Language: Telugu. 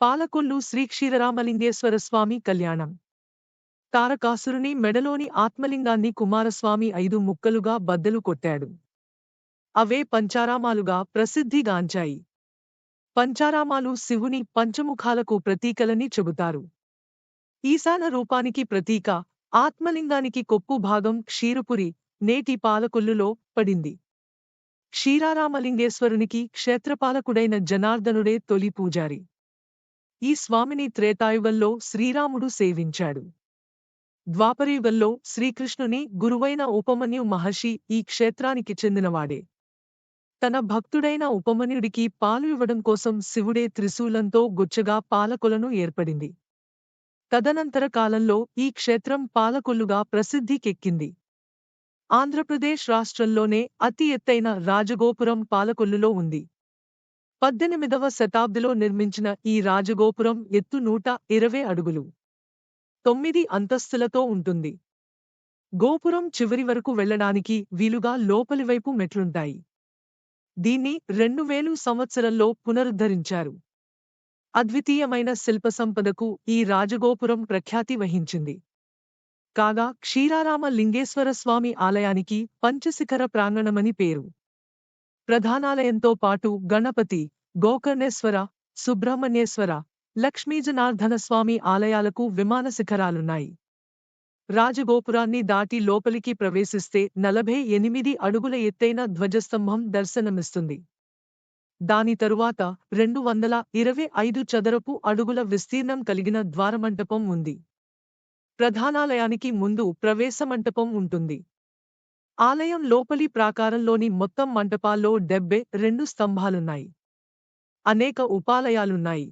పాలకొల్లు శ్రీ క్షీరరామలింగేశ్వర స్వామి కళ్యాణం. తారకాసురుని మెడలోని ఆత్మలింగాన్ని కుమారస్వామి ఐదు ముక్కలుగా బద్దలు కొట్టాడు. అవే పంచారామాలుగా ప్రసిద్ధిగాంచాయి పంచారామాలు శివుని పంచముఖాలకు ప్రతీకలని చెబుతారు. ఈశాన రూపానికి ప్రతీక ఆత్మలింగానికి కొప్పు భాగం క్షీరపురి నేటి పాలకొల్లులో పడింది. క్షీరారామలింగేశ్వరునికి క్షేత్రపాలకుడైన జనార్దనుడే తొలి పూజారి. ఈ స్వామిని త్రేతాయుగంలో శ్రీరాముడు సేవించాడు. ద్వాపరయుగంలో శ్రీకృష్ణుని గురువైన ఉపమన్యు మహర్షి ఈ క్షేత్రానికి చెందినవాడే. తన భక్తుడైన ఉపమన్యుడికి పాలు ఇవ్వడం కోసం శివుడే త్రిశూలంతో గుచ్చగా పాలకొలను ఏర్పడింది. తదనంతర కాలంలో ఈ క్షేత్రం పాలకొల్లుగా ప్రసిద్ధికెక్కింది. ఆంధ్రప్రదేశ్ రాష్ట్రంలోనే అతి ఎత్తైన రాజగోపురం పాలకొల్లులో ఉంది. పద్దెనిమిదవ శతాబ్దిలో నిర్మించిన ఈ రాజగోపురం ఎత్తు నూట ఇరవై అడుగులు. తొమ్మిది అంతస్తులతో ఉంటుంది. గోపురం చివరి వరకు వెళ్ళడానికి వీలుగా లోపలివైపు మెట్లుంటాయి. దీన్ని రెండు వేలు సంవత్సరంలో పునరుద్ధరించారు. అద్వితీయమైన శిల్ప సంపదకు ఈ రాజగోపురం ప్రఖ్యాతి వహించింది. కాగా క్షీరారామ లింగేశ్వర స్వామి ఆలయానికి పంచశిఖర ప్రాంగణమని పేరు. ప్రధానాలయంతో పాటు గణపతి గోకర్ణేశ్వర సుబ్రహ్మణ్యేశ్వర లక్ష్మీజనార్దన స్వామి ఆలయాలకు విమాన శిఖరాలున్నాయి. రాజగోపురాన్ని దాటి లోపలికి ప్రవేశిస్తే నలభై ఎనిమిది అడుగుల ఎత్తైన ధ్వజస్తంభం దర్శనమిస్తుంది. దాని తరువాత రెండు వందల ఇరవై ఐదు చదరపు అడుగుల విస్తీర్ణం కలిగిన ద్వారమంటపం ఉంది. ప్రధానాలయానికి ముందు ప్రవేశమంటపం ఉంటుంది. ఆలయం లోపలి ప్రాకారంలోని మొత్తం మంటపాల్లో డెబ్బై రెండు స్తంభాలున్నాయి. అనేక ఉపాలయాలున్నాయి.